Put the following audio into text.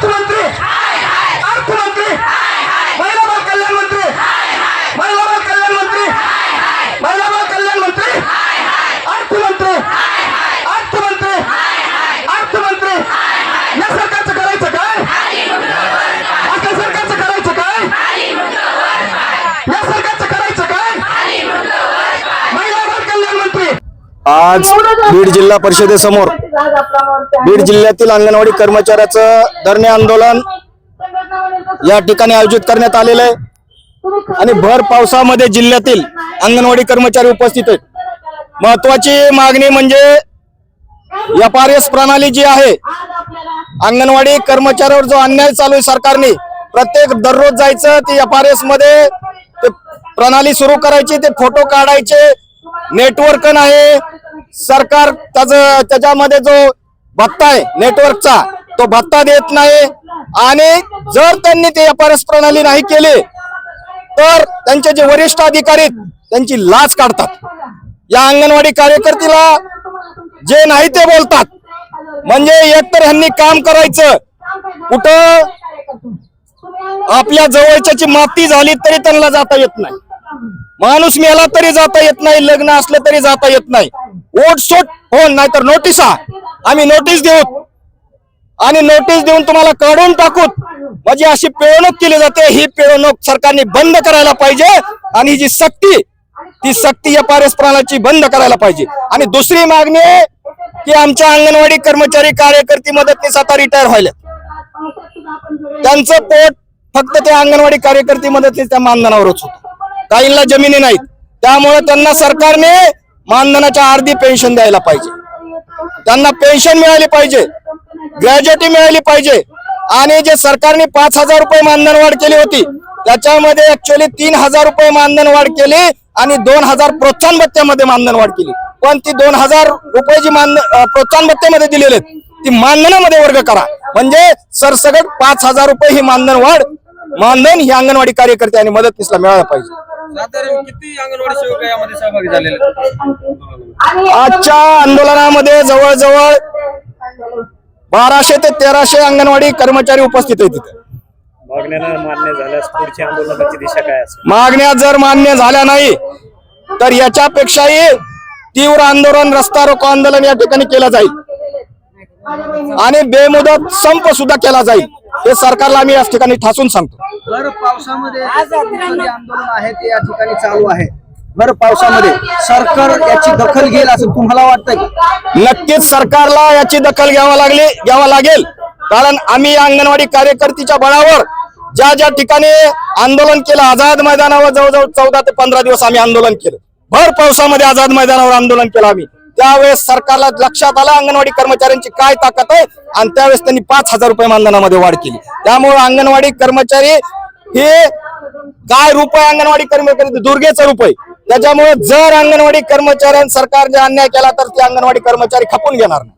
cuatro, tres. आज बीड जिल्हा परिषदेसमोर बीड जिल्ह्यातील अंगणवाडी कर्मचाऱ्याचं धरणे आंदोलन या ठिकाणी आयोजित करण्यात आलेलं आहे. आणि भर पावसामध्ये जिल्ह्यातील अंगणवाडी कर्मचारी उपस्थित आहेत. महत्वाची मागणी म्हणजे एफ आर एस प्रणाली जी आहे अंगणवाडी कर्मचाऱ्यावर जो अन्याय चालू आहे सरकारने प्रत्येक दररोज जायचं ते एफ आर एसमध्ये प्रणाली सुरू करायची ते फोटो काढायचे नेटवर्क नाही सरकार त्याच त्याच्यामध्ये जो भत्ता आहे नेटवर्कचा तो भत्ता देत नाही. आणि जर त्यांनी ते एफ प्रणाली नाही केली तर त्यांचे जे वरिष्ठ अधिकारी त्यांची लाच काढतात. या अंगणवाडी कार्यकर्तीला जे नाही ते बोलतात. म्हणजे एकतर ह्यांनी काम करायचं. कुठं? आपल्या जवळच्याची माती झाली तरी त्यांना जाता येत नाही. माणूस मेला तरी जाता येत नाही लग्न असलं तरी जाता येत नाही. ओटसोट हो नाहीतर नोटिसा आम्ही नोटीस देऊ. आणि नोटीस देऊन तुम्हाला काढून टाकूत म्हणजे अशी पिळवणूक केली जाते. ही पिळवणूक सरकारने बंद करायला पाहिजे आणि जी सक्ती ती सक्ती या पारस बंद करायला पाहिजे. आणि दुसरी मागणी आहे की आमच्या अंगणवाडी कर्मचारी कार्यकर्ती मदतनीस आता रिटायर व्हायला त्यांचं पोट फक्त ते अंगणवाडी कार्यकर्ती मदतनीस त्या मानधनावरच होत. काहींना जमिनी नाहीत. त्यामुळे त्यांना सरकारने मानधनाच्या अर्धी पेन्शन द्यायला पाहिजे. त्यांना पेन्शन मिळाली पाहिजे. ग्रॅज्युएटी मिळाली पाहिजे. आणि जे सरकारने पाच हजार रुपये मानधन वाढ केली होती त्याच्यामध्ये ऍक्च्युअली तीन हजार रुपये मानधन वाढ केली आणि दोन हजार प्रोत्साहन भत्त्यामध्ये मानधन वाढ केली. पण ती दोन हजार रुपये जी मान प्रोत्साहन भत्त्यामध्ये दिलेले ती मानधनामध्ये वर्ग करा. म्हणजे सरसगट पाच हजार रुपये ही मानधन वाढ मानधन ही अंगणवाडी कार्यकर्त्यांनी मदतनीसला मिळायला पाहिजे. साधारण किती अंगणवाडी सेवक यामध्ये सहभागी झालेले आहेत? आजच्या आंदोलनामध्ये जवळजवळ बाराशे ते तेराशे अंगणवाडी कर्मचारी उपस्थित आहेत तिथे. मागण्या मान्य झाल्यास पुढची आंदोलनाची दिशा काय असेल? मागण्या जर मान्य झाल्या नाही तर याच्यापेक्षाही तीव्र आंदोलन रस्ता रोको आंदोलन या ठिकाणी केलं जाईल. आणि बेमुदत संप सुद्धा केला जाईल. हे सरकारला आम्ही याच ठिकाणी ठासून सांगतो. भर पावसामध्ये जे आंदोलन आहे ते या ठिकाणी चालू आहे. भर पावसामध्ये सरकार याची दखल घेईल असं तुम्हाला वाटतंय? का? नक्कीच सरकारला याची दखल घ्यावा लागली घ्यावा लागेल. कारण आम्ही या अंगणवाडी कार्यकर्तीच्या बळावर ज्या ज्या ठिकाणी आंदोलन केलं आझाद मैदानावर जवळजवळ चौदा ते पंधरा दिवस आम्ही आंदोलन केलं. भर पावसामध्ये आझाद मैदानावर आंदोलन केलं आम्ही. त्यावेळेस सरकारला लक्षात आलं अंगणवाडी कर्मचाऱ्यांची काय ताकद आहे? आणि त्यावेळेस त्यांनी पाच हजार रुपये मानधनामध्ये वाढ केली. त्यामुळे अंगणवाडी कर्मचारी हे काय रूप आहे अंगणवाडी कर्मचारी दुर्गेचं रूप आहे त्याच्यामुळे जर अंगणवाडी कर्मचाऱ्यांनी सरकारने अन्याय केला तर ते अंगणवाडी कर्मचारी खपून घेणार नाही.